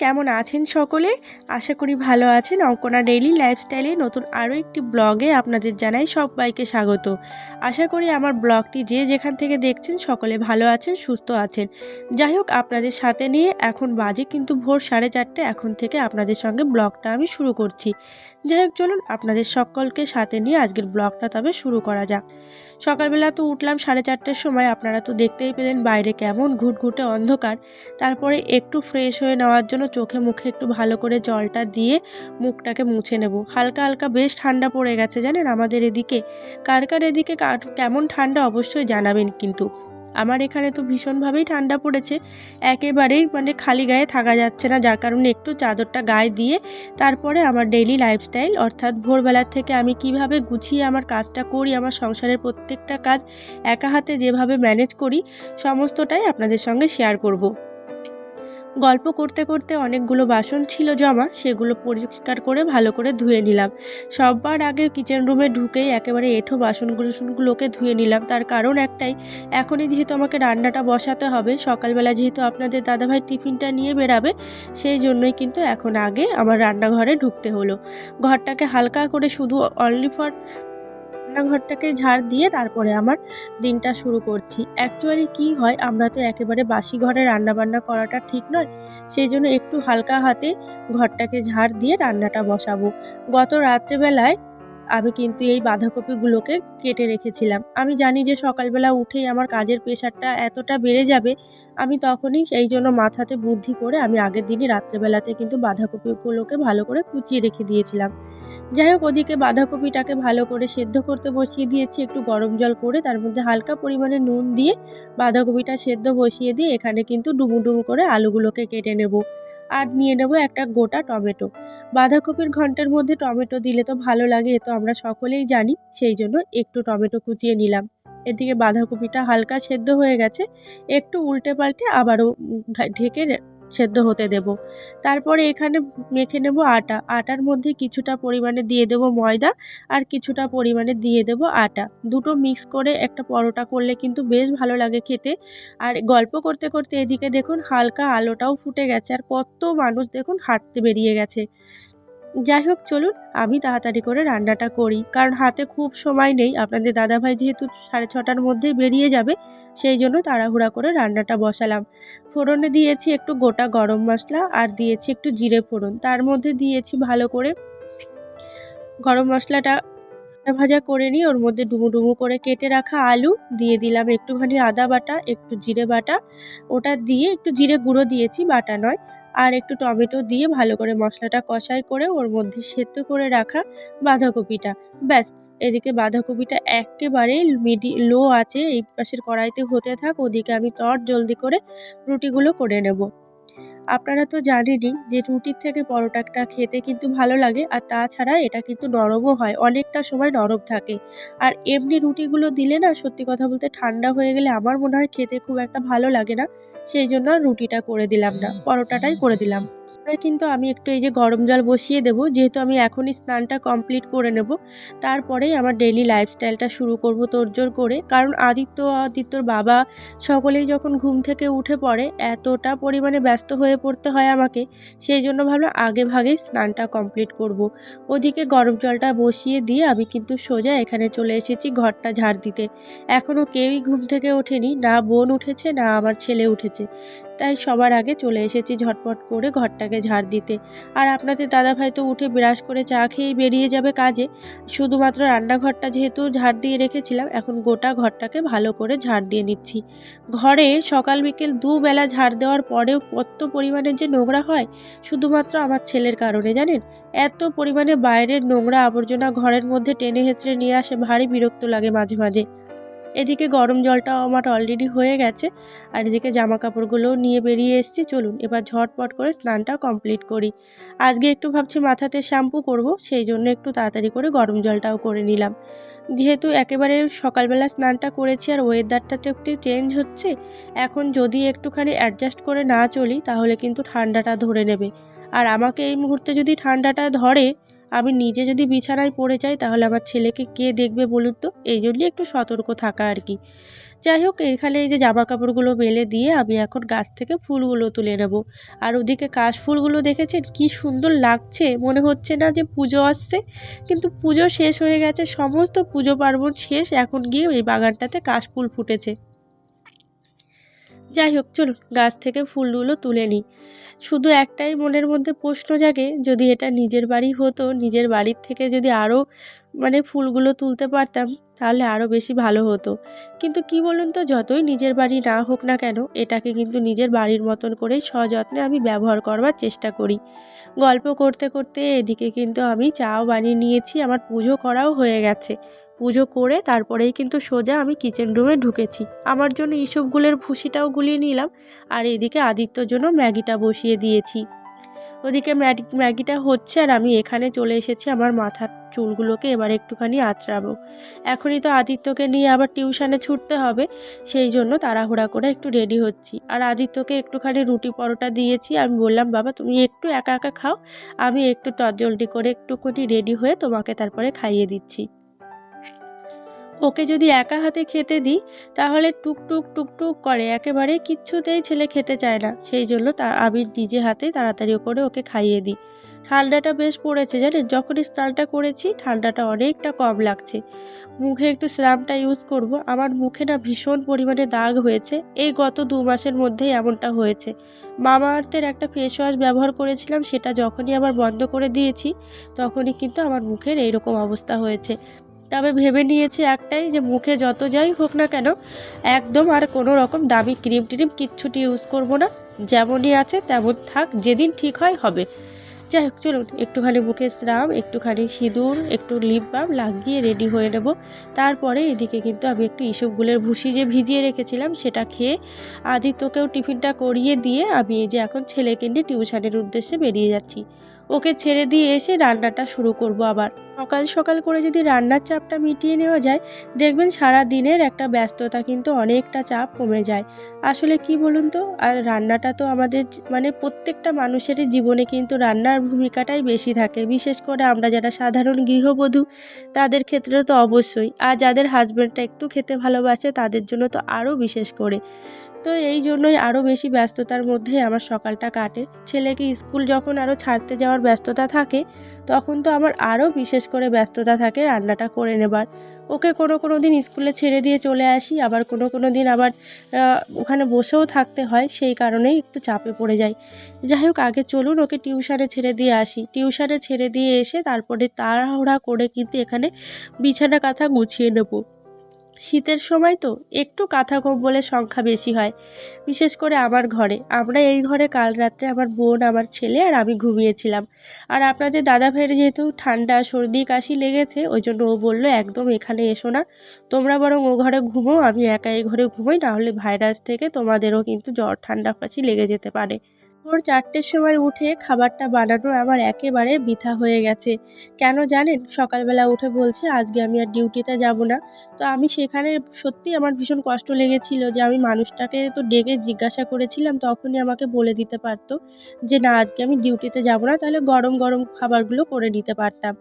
কেমন আছেন সকলে? আশা করি ভালো আছেন। অঙ্কনা ডেইলি লাইফস্টাইলে নতুন আরও একটি ব্লগে আপনাদের জানাই সবাইকে স্বাগত। আশা করি আমার ব্লগটি যে যেখান থেকে দেখছেন সকলে ভালো আছেন, সুস্থ আছেন। যাই হোক, আপনাদের সাথে নিয়ে এখন বাজে কিন্তু ভোর সাড়ে চারটে, এখন থেকে আপনাদের সঙ্গে ব্লগটা আমি শুরু করছি। যাই হোক, চলুন আপনাদের সকলকে সাথে নিয়ে আজকের ব্লগটা তবে শুরু করা যাক। সকালবেলা তো উঠলাম সাড়ে চারটের সময়, আপনারা তো দেখতেই পেলেন বাইরে কেমন ঘুটঘুটে অন্ধকার। তারপরে একটু ফ্রেশ হয়ে নেওয়ার জন্য চোখে মুখে একটু ভালো করে জলটা দিয়ে মুখটাকে মুছে নেব। হালকা হালকা বেশ ঠান্ডা পড়ে গেছে জানেন আমাদের এদিকে। কার কার এদিকে কেমন ঠান্ডা অবশ্যই জানাবেন কিন্তু। আমার এখানে তো ভীষণভাবেই ঠান্ডা পড়েছে। একেবারেই মানে খালি গায়ে থাকা যাচ্ছে না, যার কারণে একটু চাদরটা গায়ে দিয়ে তারপরে আমার ডেইলি লাইফস্টাইল অর্থাৎ ভোরবেলার থেকে আমি কীভাবে গুছিয়ে আমার কাজটা করি, আমার সংসারের প্রত্যেকটা কাজ একা হাতে যেভাবে ম্যানেজ করি, সমস্তটাই আপনাদের সঙ্গে শেয়ার করব। গল্প করতে করতে অনেকগুলো বাসন ছিল জমা, সেগুলো পরিষ্কার করে ভালো করে ধুয়ে নিলাম। সববার আগে কিচেন রুমে ঢুকেই একেবারে এঁঠো বাসনগুলোকে ধুয়ে নিলাম। তার কারণ একটাই, এখনই যেহেতু আমাকে রান্নাটা বসাতে হবে, সকালবেলা যেহেতু আপনাদের দাদাভাই টিফিনটা নিয়ে বেরাবে, সেই জন্যই কিন্তু এখন আগে আমার রান্নাঘরে ঢুকতে হলো। ঘরটাকে হালকা করে শুধু অনলি ফর রান্নাঘরটাকে ঝাড় দিয়ে তারপরে আমার দিনটা শুরু করছি। অ্যাকচুয়ালি কি হয়, আমরা তো একেবারে বাসি ঘরে রান্নাবান্না করাটা ঠিক নয়, সেই জন্য একটু হালকা হাতে ঘরটাকে ঝাড় দিয়ে রান্নাটা বসাবো। গত রাত্রেবেলায় আমি কিন্তু এই বাঁধাকপিগুলোকে কেটে রেখেছিলাম। আমি জানি যে সকালবেলা উঠেই আমার কাজের প্রেশারটা এতটা বেড়ে যাবে, আমি তখনই সেই জন্য মাথাতে বুদ্ধি করে আমি আগের দিনই রাত্রেবেলাতে কিন্তু বাঁধাকপিগুলোকে ভালো করে কুচিয়ে রেখে দিয়েছিলাম। যাই হোক, ওদিকে বাঁধাকপিটাকে ভালো করে সেদ্ধ করতে বসিয়ে দিয়েছি, একটু গরম জল করে তার মধ্যে হালকা পরিমাণে নুন দিয়ে বাঁধাকপিটা সেদ্ধ বসিয়ে দিয়ে এখানে কিন্তু ডুমু ডুমু করে আলুগুলোকে কেটে নেব। আর নিয়ে নেব একটা গোটা টমেটো। বাঁধাকপির ঘন্টের মধ্যে টমেটো দিলে তো ভালো লাগে, এ তো আমরা সকলেই জানি, সেই জন্য একটু টমেটো কুচিয়ে নিলাম। এদিকে বাঁধাকপিটা হালকা সেদ্ধ হয়ে গেছে, একটু উল্টে পাল্টে আবারও ঢেকে সেদ্ধ হতে দেব। তারপরে এখানে মেখে নেব আটা। আটার মধ্যে কিছুটা পরিমাণে দিয়ে দেব ময়দা আর কিছুটা পরিমাণে দিয়ে দেব আটা। দুটো মিক্স করে একটা পরোটা করলে কিন্তু বেশ ভালো লাগে খেতে। আর গল্প করতে করতে এদিকে দেখুন হালকা আলোটাও ফুটে গেছে আর কত মানুষ দেখুন হাঁটতে বেরিয়ে গেছে। যাই হোক, চলুন, আমি তাড়াতাড়ি করে রান্নাটা করি। কারণ হাতে খুব সময় নেই। আপনাদের দাদাভাই যেহেতু সাড়ে ছটার মধ্যেই বেরিয়ে যাবে, সেই জন্য তাড়াহুড়া করে রান্নাটা বসালাম। ফোড়নে দিয়েছি একটু গোটা গরম মশলা আর দিয়েছি একটু জিরে ফোড়ন। তার মধ্যে দিয়েছি ভালো করে গরম মশলাটা ভাজা করে নিয়ে ওর মধ্যে ডুমু ডুমু করে কেটে রাখা আলু, দিয়ে দিলাম একটুখানি আদা বাটা, একটু জিরে বাটা। ওটা দিয়ে একটু জিরে গুঁড়ো দিয়েছি, বাটা নয়। আর একটু টমেটো দিয়ে ভালো করে মশলাটা কষাই করে ওর মধ্যে সেদ্ধ করে রাখা বাঁধাকপিটা। ব্যাস, এদিকে বাঁধাকপিটা একেবারে মিডি, লো আছে, এই পাশের কড়াইতে হতে থাক, ওদিকে আমি তর জলদি করে রুটিগুলো করে নেব। আপনারা তো জানেনই যে রুটির থেকে পরোটাটা খেতে কিন্তু ভালো লাগে, আর তাছাড়া এটা কিন্তু নরমও হয়, অনেকটা সময় নরম থাকে। আর এমনি রুটিগুলো দিলে না, সত্যি কথা বলতে ঠান্ডা হয়ে গেলে আমার মনে হয় খেতে খুব একটা ভালো লাগে না। সেই জন্য রুটিটা করে দিলাম না পরোটাটাই করে দিলাম। কিন্তু আমি একটু এই যে গরম জল বসিয়ে দেবো, যেহেতু আমি এখনই স্নানটা কমপ্লিট করে নেব। তারপরেই আমার ডেইলি লাইফস্টাইলটা শুরু করব তোড়জোড় করে। কারণ আদিত্য, আদিত্যর বাবা সকলেই যখন ঘুম থেকে উঠে পড়ে, এতটা পরিমাণে ব্যস্ত হয়ে পড়তে হয় আমাকে, সেই জন্য ভাবলাম আগে ভাগেই স্নানটা কমপ্লিট করব। ওদিকে গরম জলটা বসিয়ে দিয়ে আমি কিন্তু সোজা এখানে চলে এসেছি ঘরটা ঝাড় দিতে। এখনও কেউই ঘুম থেকে ওঠেনি, না বোন উঠেছে, না আমার ছেলে উঠেছে। তাই সবার আগে চলে এসেছি ঝটপট করে ঘরটাকে ঝাড় দিতে। আর আপনাদের দাদাভাই তো উঠে ব্রাশ করে চা খেয়েই বেরিয়ে যাবে কাজে। শুধুমাত্র রান্নাঘরটা যেহেতু ঝাড় দিয়ে রেখেছিলাম, এখন গোটা ঘরটাকে ভালো করে ঝাড় দিয়ে নিচ্ছি। ঘরে সকাল বিকেল দুবেলা ঝাড় দেওয়ার পরেও কত পরিমাণে যে নোংরা হয়, শুধুমাত্র আমার ছেলের কারণে, জানেন? এত পরিমাণে বাইরের নোংরা আবর্জনা ঘরের মধ্যে টেনে হেঁচড়ে নিয়ে আসে, ভারী বিরক্ত লাগে মাঝে মাঝে। এদিকে গরম জলটাও আমার অলরেডি হয়ে গেছে, আর এদিকে জামা কাপড়গুলোও নিয়ে বেরিয়ে এসেছি। চলুন, এবার ঝটপট করে স্নানটা কমপ্লিট করি। আজকে একটু ভাবছি মাথাতে শ্যাম্পু করব, সেই জন্য একটু তাড়াতাড়ি করে গরম জলটাও করে নিলাম। যেহেতু একেবারে সকালবেলা স্নানটা করেছি আর ওয়েদারটা তো একটু চেঞ্জ হচ্ছে, এখন যদি একটুখানি অ্যাডজাস্ট করে না চলি, তাহলে কিন্তু ঠান্ডাটা ধরে নেবে। আর আমাকে এই মুহূর্তে যদি ঠান্ডাটা ধরে আমি নিজে যদি বিছানায় পড়ে যাই, তাহলে আমার ছেলেকে কে দেখবে বলুন তো? এই জন্যই একটু সতর্ক থাকা আর কি। যাই হোক, এখানে এই যে জামা কাপড়গুলো মেলে দিয়ে আমি এখন গাছ থেকে ফুলগুলো তুলে নেব। আর ওদিকে কাশ ফুলগুলো দেখেছেন? কি সুন্দর লাগছে। মনে হচ্ছে না যে পুজো আসছে। কিন্তু পুজো শেষ হয়ে গেছে, সমস্ত পুজো পার্বণ শেষ। এখন গিয়ে এই বাগানটাতে কাশ ফুল ফুটেছে। যাই হোক, চলুন, গাছ থেকে ফুলগুলো তুলে নিই। শুধু একটাই মনের মধ্যে প্রশ্ন জাগে, যদি এটা নিজের বাড়ি হতো, নিজের বাড়ির থেকে যদি আরও মানে ফুলগুলো তুলতে পারতাম, তাহলে আরও বেশি ভালো হতো। কিন্তু কি বলুন তো, যতই নিজের বাড়ি না হোক না কেন, এটাকে কিন্তু নিজের বাড়ির মতন করেই সযত্নে আমি ব্যবহার করবার চেষ্টা করি। গল্প করতে করতে এদিকে কিন্তু আমি চাও বানিয়ে নিয়েছি, আমার পুজো করাও হয়ে গেছে। পুজো করে তারপরেই কিন্তু সোজা আমি কিচেন রুমে ঢুকেছি। আমার জন্য ইসবগুলের ভুসিটাও গুলিয়ে নিলাম আর এদিকে আদিত্যর জন্য ম্যাগিটা বসিয়ে দিয়েছি। ওদিকে ম্যাগিটা হচ্ছে আর আমি এখানে চলে এসেছি আমার মাথার চুলগুলোকে এবার একটুখানি আঁচড়াবো। এখনই তো আদিত্যকে নিয়ে আবার টিউশানে ছুটতে হবে, সেই জন্য তাড়াহুড়া করে একটু রেডি হচ্ছি। আর আদিত্যকে একটুখানি রুটি পরোটা দিয়েছি, আমি বললাম, বাবা, তুমি একটু একা একা খাও, আমি একটু টজলডি করে একটুখানি রেডি হয়ে তোমাকে তারপরে খাইয়ে দিচ্ছি। ওকে যদি একা হাতে খেতে দিই, তাহলে টুকটুক টুকটুক করে, একেবারে কিচ্ছুতেই ছেলে খেতে চায় না। সেই জন্য তা আমি নিজে হাতে তাড়াতাড়ি করে ওকে খাইয়ে দিই। ঠান্ডাটা বেশ পড়েছে জানেন? যখনই স্নানটা করেছি, ঠান্ডাটা অনেকটা কম লাগছে। মুখে একটু স্রামটা ইউজ করব। আমার মুখে না ভীষণ পরিমাণে দাগ হয়েছে। এই গত দু মাসের মধ্যেই এমনটা হয়েছে। মামা আর্থের একটা ফেস ওয়াশ ব্যবহার করেছিলাম, সেটা যখনই আবার বন্ধ করে দিয়েছি, তখনই কিন্তু আমার মুখের এইরকম অবস্থা হয়েছে। তবে ভেবে নিয়েছি একটাই যে মুখে যত যাই হোক না কেন, একদম আর কোনো রকম দামি ক্রিম ট্রিম কিচ্ছুটি ইউজ করব না। যেমনই আছে তেমন থাক, যেদিন ঠিক হয় হবে। যাই হোক, চলুন, একটুখানি মুখে স্রাম একটুখানি সিঁদুর, একটু লিপ বাম লাগিয়ে রেডি হয়ে নেব। তারপরে এদিকে কিন্তু আমি একটু ইসবগুলের ভুসি যে ভিজিয়ে রেখেছিলাম সেটা খেয়ে আদিত্যকেও টিফিনটা করিয়ে দিয়ে আমি এই যে এখন ছেলেকে নিয়ে টিউশনের উদ্দেশ্যে বেরিয়ে যাচ্ছি। ওকে ছেড়ে দিয়ে এসে রান্নাটা শুরু করব আবার। সকাল সকাল করে যদি রান্নার চাপটা মিটিয়ে নেওয়া যায়, দেখবেন সারা দিনের একটা ব্যস্ততা কিন্তু অনেকটা চাপ কমে যায়। আসলে কি বলুন তো? আর রান্নাটা তো আমাদের মানে প্রত্যেকটা মানুষেরই জীবনে কিন্তু রান্নার ভূমিকাটাই বেশি থাকে। বিশেষ করে আমরা যারা সাধারণ গৃহবধূ, তাদের ক্ষেত্রে তো অবশ্যই। আর যাদের হাজব্যান্ডটা একটু খেতে ভালোবাসে, তাদের জন্য তো আরও বিশেষ করে। তো এই জন্যই আরও বেশি ব্যস্ততার মধ্যে আমার সকালটা কাটে। ছেলেকে স্কুল যখন আরও ছাড়তে যাওয়ার ব্যস্ততা থাকে, তখন তো আমার আরও বিশেষ করে ব্যস্ততা থাকে, রান্নাটা করে নেবার। ওকে কোনো কোনো দিন স্কুলে ছেড়ে দিয়ে চলে আসি, আবার কোনো কোনো দিন আবার ওখানে বসেও থাকতে হয়, সেই কারণেই একটু চাপে পড়ে যাই। যাই হোক, আগে চলুন, ওকে টিউশানে ছেড়ে দিয়ে আসি। টিউশানে ছেড়ে দিয়ে এসে তারপরে তাড়াহুড়া করে কিন্তু এখানে বিছানা কাঁথা গুছিয়ে নেব। শীতের সময় তো একটু কাঁথা কম্বলের সংখ্যা বেশি হয়। বিশেষ করে আমার ঘরে। আমরা এই ঘরে কাল রাত্রে আমার বোন, আমার ছেলে আর আমি ঘুমিয়েছিলাম। আর আপনাদের দাদা ভাইয়ের যেহেতু ঠান্ডা, সর্দি, কাশি লেগেছে, ওই জন্য ও বলল, একদম এখানে এসো না। তোমরা বরং ও ঘরে ঘুমো, আমি একা এই ঘরে ঘুমোই, নাহলে ভাইরাস থেকে তোমাদেরও কিন্তু জ্বর, ঠান্ডা, কাশি লেগে যেতে পারে। ভোর চারটের সময় উঠে খাবারটা বানানো আমার একেবারে বৃথা হয়ে গেছে। কেন জানেন? সকালবেলা উঠে বলছে, আজকে আমি আর ডিউটিতে যাব না। তো আমি সেখানে সত্যিই আমার ভীষণ কষ্ট লেগেছিল যে আমি মানুষটাকে তো ডেকে জিজ্ঞাসা করেছিলাম, তখনই আমাকে বলে দিতে পারতো যে, না, আজকে আমি ডিউটিতে যাব না। তাহলে গরম গরম খাবারগুলো করে নিতে পারতাম।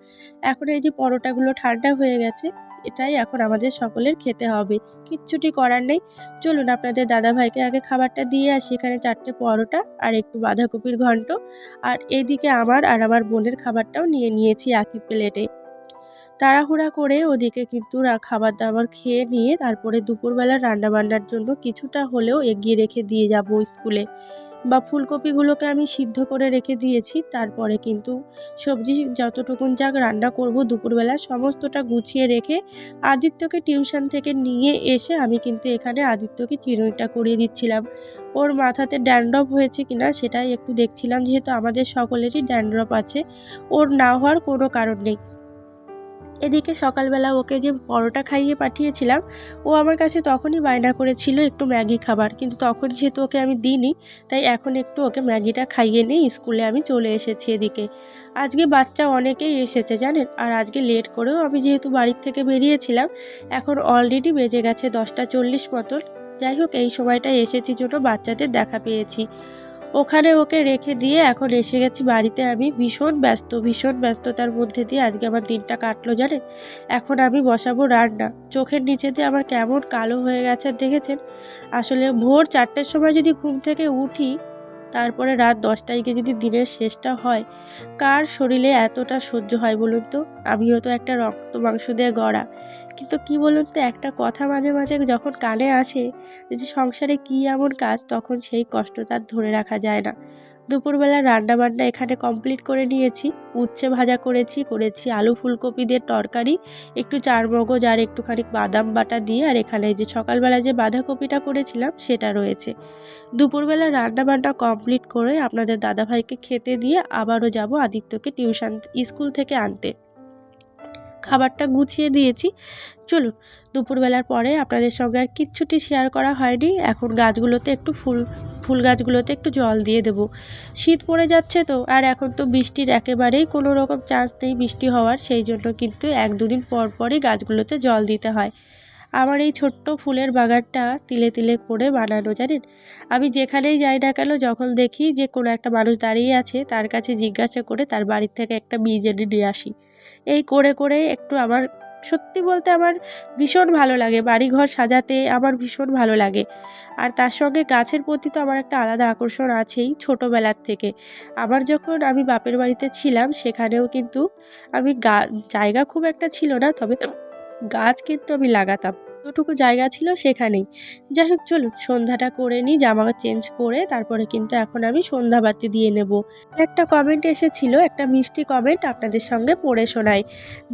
এখন এই যে পরোটাগুলো ঠান্ডা হয়ে গেছে, এটাই এখন আমাদের সকলের খেতে হবে। কিচ্ছুটি করার নেই। চলুন, আপনাদের দাদাভাইকে আগে খাবারটা দিয়ে আসি। এখানে চারটে পরোটা আর বাঁধাকপির ঘন্ট আর এদিকে আমার আর আমার বোনের খাবারটাও নিয়ে নিয়েছি একই প্লেটে। তাড়াহুড়া করে ওদিকে কিন্তু খাবার দাবার খেয়ে নিয়ে তারপরে দুপুরবেলা রান্নাবান্নার জন্য কিছুটা হলেও এগিয়ে রেখে দিয়ে যাব স্কুলে। বা ফুলকপিগুলোকে আমি সিদ্ধ করে রেখে দিয়েছি, তারপরে কিন্তু সবজি যতটুকুন যাক রান্না করব দুপুরবেলা, সমস্তটা গুছিয়ে রেখে আদিত্যকে টিউশন থেকে নিয়ে এসে আমি কিন্তু এখানে আদিত্যকে চিরুনিটা করিয়ে দিচ্ছিলাম। ওর মাথাতে ড্যান্ড্রপ হয়েছে কিনা সেটাই একটু দেখছিলাম, যেহেতু আমাদের সকলেরই ড্যান্ড্রপ আছে, ওর না হওয়ার কোনো কারণ নেই। এদিকে সকালবেলা ওকে যে পরোটা খাইয়ে পাঠিয়েছিলাম, ও আমার কাছে তখনই বায়না করেছিল একটু ম্যাগি খাবার। কিন্তু তখন যেহেতু ওকে আমি দিইনি, তাই এখন একটু ওকে ম্যাগিটা খাইয়ে নিই স্কুলে আমি চলে এসেছি এদিকে। আজকে বাচ্চা অনেকেই এসেছে, জানেন? আর আজকে লেট করেও আমি যেহেতু বাড়ির থেকে বেরিয়েছিলাম, এখন অলরেডি বেজে গেছে দশটা চল্লিশ মতন। যাই হোক, এই সময়টায় এসেছি জন্য বাচ্চাদের দেখা পেয়েছি। ওখানে ওকে রেখে দিয়ে এখন এসে গেছি বাড়িতে। আমি ভীষণ ব্যস্ত, ভীষণ ব্যস্ততার মধ্যে দিয়ে আজকে আমার দিনটা কাটলো জানে এখন আমি বসাবো রান্না। চোখের নিচে দিয়ে আমার কেমন কালো হয়ে গেছে, দেখেছেন? আসলে ভোর চারটের সময় যদি ঘুম থেকে উঠি তারপরে রাত দশটায় গিয়ে যদি দিনের শেষটা হয়, কার শরীরে এতটা সহ্য হয় বলুন তো? আমিও তো একটা রক্ত মাংস দিয়ে গড়া। কিন্তু কি বলুন তো, একটা কথা মাঝে মাঝে যখন কানে আসে যে সংসারে কি এমন কাজ, তখন সেই কষ্টটা ধরে রাখা যায় না। দুপুরবেলা রান্নাবান্না এখানে কমপ্লিট করে নিয়েছি। উচ্ছে ভাজা করেছি করেছি আলু ফুলকপি দিয়ে তরকারি, একটু চার মগজ আর একটুখানি বাদাম বাটা দিয়ে আর এখানে যে সকালবেলা যে বাঁধাকপিটা করেছিলাম সেটা রয়েছে। দুপুরবেলা রান্নাবান্না কমপ্লিট করে আপনাদের দাদাভাইকে খেতে দিয়ে আবারও যাব আদিত্যকে টিউশন, স্কুল থেকে আনতে। খাবারটা গুছিয়ে দিয়েছি। চলুন, দুপুরবেলার পরে আপনাদের সঙ্গে আর কিচ্ছুটি শেয়ার করা হয়নি। এখন গাছগুলোতে একটু ফুল ফুল গাছগুলোতে একটু জল দিয়ে দেবো। শীত পড়ে যাচ্ছে তো, আর এখন তো বৃষ্টির একেবারেই কোনো রকম চান্স নেই বৃষ্টি হওয়ার। সেই জন্য কিন্তু এক দুদিন পর পরই গাছগুলোতে জল দিতে হয়। আমার এই ছোট্ট ফুলের বাগানটা তিলে তিলে করে বানানো, জানেন? আমি যেখানেই যাই না কেন, যখন দেখি যে কোনো একটা মানুষ দাঁড়িয়ে আছে, তার কাছে জিজ্ঞাসা করে তার বাড়ির থেকে একটা বীজ এনে নিয়ে আসি। এই করে করে একটু আমার, সত্যি বলতে আমার ভীষণ ভালো লাগে। বাড়িঘর সাজাতে আমার ভীষণ ভালো লাগে। আর তার সঙ্গে গাছের প্রতি তো আমার একটা আলাদা আকর্ষণ আছেই ছোটোবেলার থেকে। আবার যখন আমি বাপের বাড়িতে ছিলাম, সেখানেও কিন্তু আমি গা, জায়গা খুব একটা ছিল না, তবে গাছ কিন্তু আমি লাগাতাম। যতটুকু জায়গা ছিল সেখানেই। যাই হোক, চলুন, সন্ধ্যাটা করে নিই জামা চেঞ্জ করে তারপরে কিন্তু এখন আমি সন্ধ্যাবাতি দিয়ে নেব। একটা কমেন্ট এসেছিল, একটা মিষ্টি কমেন্ট আপনাদের সঙ্গে পড়ে শোনাই।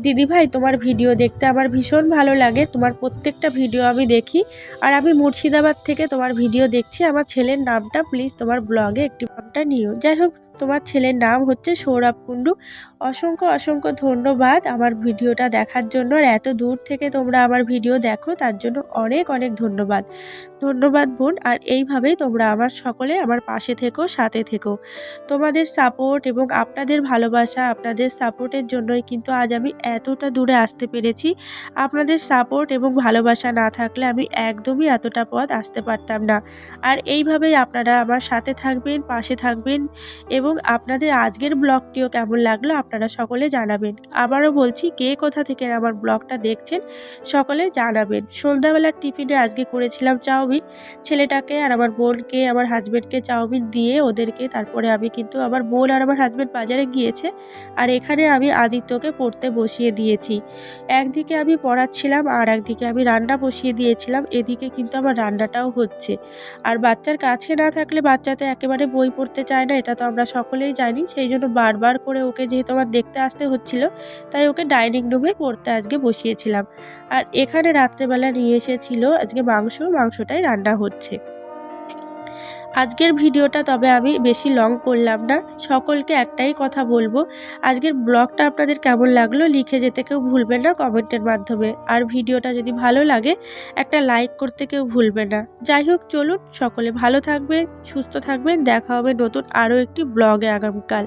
দিদিভাই তোমার ভিডিও দেখতে আমার ভীষণ ভালো লাগে, তোমার প্রত্যেকটা ভিডিও আমি দেখি। আর আমি মুর্শিদাবাদ থেকে তোমার ভিডিও দেখছি, আমার ছেলের নামটা প্লিজ তোমার ব্লগে একটি নামটা নিও। যাই হোক তোমার ছেলের নাম হচ্ছে সৌরভ কুণ্ডু। অসংখ্য অসংখ্য ধন্যবাদ আমার ভিডিওটা দেখার জন্য আর এত দূর থেকে তোমরা আমার ভিডিও দেখো, তার জন্য অনেক অনেক ধন্যবাদ। ধন্যবাদ বোন, আর এইভাবেই তোমরা আমার সকলে আমার পাশে থেকো, সাথে থেকো। তোমাদের সাপোর্ট এবং আপনাদের ভালোবাসা, আপনাদের সাপোর্টের জন্যই কিন্তু আজ আমি এতটা দূরে আসতে পেরেছি। আপনাদের সাপোর্ট এবং ভালোবাসা না থাকলে আমি একদমই এতটা পথ আসতে পারতাম না। আর এইভাবেই আপনারা আমার সাথে থাকবেন, পাশে থাকবেন এবং আপনাদের আজকের ব্লগটিও কেমন লাগল আপনারা সকলে জানাবেন। আবারও বলছি, কে কোথা থেকে আমার ব্লগটা দেখছেন সকলে জানাবেন। সন্ধ্যাবেলার টিফিনে আজকে করেছিলাম চাউমিন। ছেলেটাকে আর আমার বোনকে, আমার হাজব্যান্ডকে চাউমিন দিয়ে ওদেরকে, তারপরে আমি কিন্তু আমার বোন আর আমার হাজব্যান্ড বাজারে গিয়েছে আর এখানে আমি আদিত্যকে পড়তে বসিয়ে দিয়েছি। একদিকে আমি পড়াচ্ছিলাম আর একদিকে আমি রান্না বসিয়ে দিয়েছিলাম, এদিকে কিন্তু আমার রান্নাটাও হচ্ছে। আর বাচ্চার কাছে না থাকলে বাচ্চাতে একেবারে বই পড়তে চায় না, এটা তো আমরা সকলেই জানি সেই জন্য বারবার করে ওকে যেহেতু আমার দেখতে আসতে হচ্ছিল, তাই ওকে ডাইনিং রুমে পড়তে আজকে বসিয়েছিলাম। আর এখানে রাত্রেবেলা নিয়ে এসেছিল আজকে মাংস, মাংসটাই রান্না হচ্ছে। আজকের ভিডিওটা তবে আমি বেশি লং করলাম না। সকলকে একটাই কথা বলব, আজকের ব্লগটা আপনাদের কেমন লাগল লিখে যেতে কেউ ভুলবেন না কমেন্টের মাধ্যমে। আর ভিডিওটা যদি ভালো লাগে, একটা লাইক করতে কেউ ভুলবে না। যাই হোক, চলুন, সকলে ভালো থাকবেন, সুস্থ থাকবেন, দেখা হবে নতুন আরও একটি ব্লগে আগামীকাল।